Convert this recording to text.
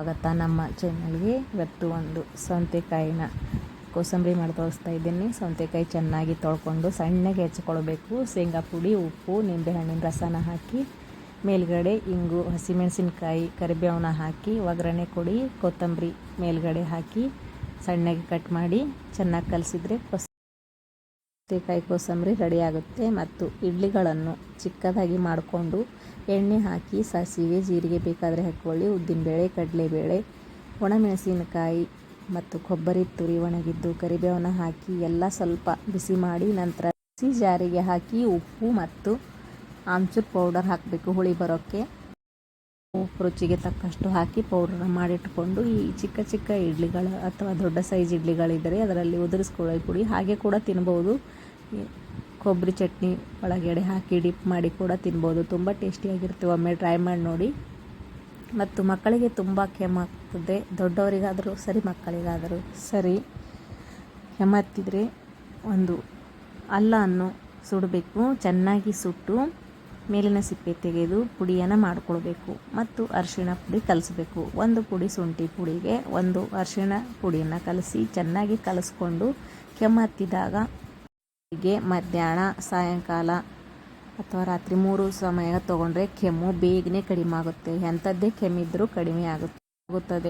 ಸ್ವಾಗತ ನಮ್ಮ ಚಾನಲ್ಗೆ ಇವತ್ತು ಒಂದು ಸೌತೆಕಾಯಿನ ಕೋಸಂಬರಿ ಮಾಡಿ ತೋರಿಸ್ತಾ ಇದ್ದೀನಿ. ಸೌತೆಕಾಯಿ ಚೆನ್ನಾಗಿ ತೊಳ್ಕೊಂಡು ಸಣ್ಣಗೆ ಹೆಚ್ಕೊಳ್ಬೇಕು. ಶೇಂಗಾ ಪುಡಿ, ಉಪ್ಪು, ನಿಂಬೆಹಣ್ಣಿನ ರಸನ ಹಾಕಿ, ಮೇಲ್ಗಡೆ ಇಂಗು, ಹಸಿಮೆಣಸಿನ್ಕಾಯಿ ಕರಿಬೇವನ್ನ ಹಾಕಿ, ಒಗ್ಗರಣೆ ಕೊಡಿ, ಕೊತ್ತಂಬರಿ ಮೇಲ್ಗಡೆ ಹಾಕಿ ಸಣ್ಣಗೆ ಕಟ್ ಮಾಡಿ ಚೆನ್ನಾಗಿ ಕಲಸಿದ್ರೆ ಸೌತೆಕಾಯಿ ಕೋಸಂಬರಿ ರೆಡಿಯಾಗುತ್ತೆ ಮತ್ತು ಇಡ್ಲಿಗಳನ್ನು ಚಿಕ್ಕದಾಗಿ ಮಾಡಿಕೊಂಡು ಎಣ್ಣೆ ಹಾಕಿ ಸಾಸಿವೆ, ಜೀರಿಗೆ ಬೇಕಾದರೆ ಹಾಕ್ಕೊಳ್ಳಿ, ಉದ್ದಿನಬೇಳೆ, ಕಡಲೆಬೇಳೆ, ಒಣಮೆಣಸಿನಕಾಯಿ ಮತ್ತು ಕೊಬ್ಬರಿ ತುರಿ ಒಣಗಿದ್ದು ಕರಿಬೇವನ್ನು ಹಾಕಿ ಎಲ್ಲ ಸ್ವಲ್ಪ ಬಿಸಿ ಮಾಡಿ ನಂತರ ಬಿಸಿ ಜಾರಿಗೆ ಹಾಕಿ ಉಪ್ಪು ಮತ್ತು ಆಮ್ಚೂರ್ ಪೌಡರ್ ಹಾಕಬೇಕು ಹುಳಿ ಬರೋಕ್ಕೆ. ಉಪ್ಪು ರುಚಿಗೆ ತಕ್ಕಷ್ಟು ಹಾಕಿ ಪೌಡ್ರನ್ನ ಮಾಡಿಟ್ಕೊಂಡು ಈ ಚಿಕ್ಕ ಚಿಕ್ಕ ಇಡ್ಲಿಗಳು ಅಥವಾ ದೊಡ್ಡ ಸೈಜ್ ಇಡ್ಲಿಗಳಿದ್ದರೆ ಅದರಲ್ಲಿ ಉದುರಿಸ್ಕೊಳ್ಳಿ ಪುಡಿ ಹಾಗೆ ಕೂಡ ತಿನ್ಬೋದು. ಕೊಬ್ಬರಿ ಚಟ್ನಿ ಒಳಗಡೆ ಹಾಕಿ ಡಿಪ್ ಮಾಡಿ ಕೂಡ ತಿನ್ಬೋದು. ತುಂಬ ಟೇಸ್ಟಿಯಾಗಿರುತ್ತೆ ಒಮ್ಮೆ ಟ್ರೈ ಮಾಡಿ ನೋಡಿ. ಮತ್ತು ಮಕ್ಕಳಿಗೆ ತುಂಬ ಕೆಮ್ಮಾಗ್ತದೆ ದೊಡ್ಡವರಿಗಾದರೂ ಸರಿ, ಮಕ್ಕಳಿಗಾದರೂ ಸರಿ ಕೆಮ್ಮತ್ತಿದ್ರೆ ಒಂದು ಅಲ್ಲವನ್ನು ಸುಡಬೇಕು. ಚೆನ್ನಾಗಿ ಸುಟ್ಟು ಮೇಲಿನ ಸಿಪ್ಪೆ ತೆಗೆದು ಪುಡಿಯನ್ನು ಮಾಡಿಕೊಳ್ಬೇಕು. ಮತ್ತು ಅರಿಶಿಣ ಪುಡಿ ಕಲಿಸ್ಬೇಕು. ಒಂದು ಪುಡಿ ಶುಂಠಿ ಪುಡಿಗೆ ಒಂದು ಅರಿಶಿಣ ಪುಡಿಯನ್ನು ಕಲಸಿ ಚೆನ್ನಾಗಿ ಕಲಿಸ್ಕೊಂಡು ಕೆಮ್ಮು ಹತ್ತಿದಾಗ ಹೀಗೆ ಮಧ್ಯಾಹ್ನ, ಸಾಯಂಕಾಲ ಅಥವಾ ರಾತ್ರಿ ಮೂರು ಸಮಯ ತಗೊಂಡ್ರೆ ಕೆಮ್ಮು ಬೇಗನೆ ಕಡಿಮೆ ಆಗುತ್ತೆ. ಎಂಥದ್ದೇ ಕೆಮ್ಮಿದ್ರೂ ಕಡಿಮೆ ಆಗುತ್ತೆ ಆಗುತ್ತದೆ.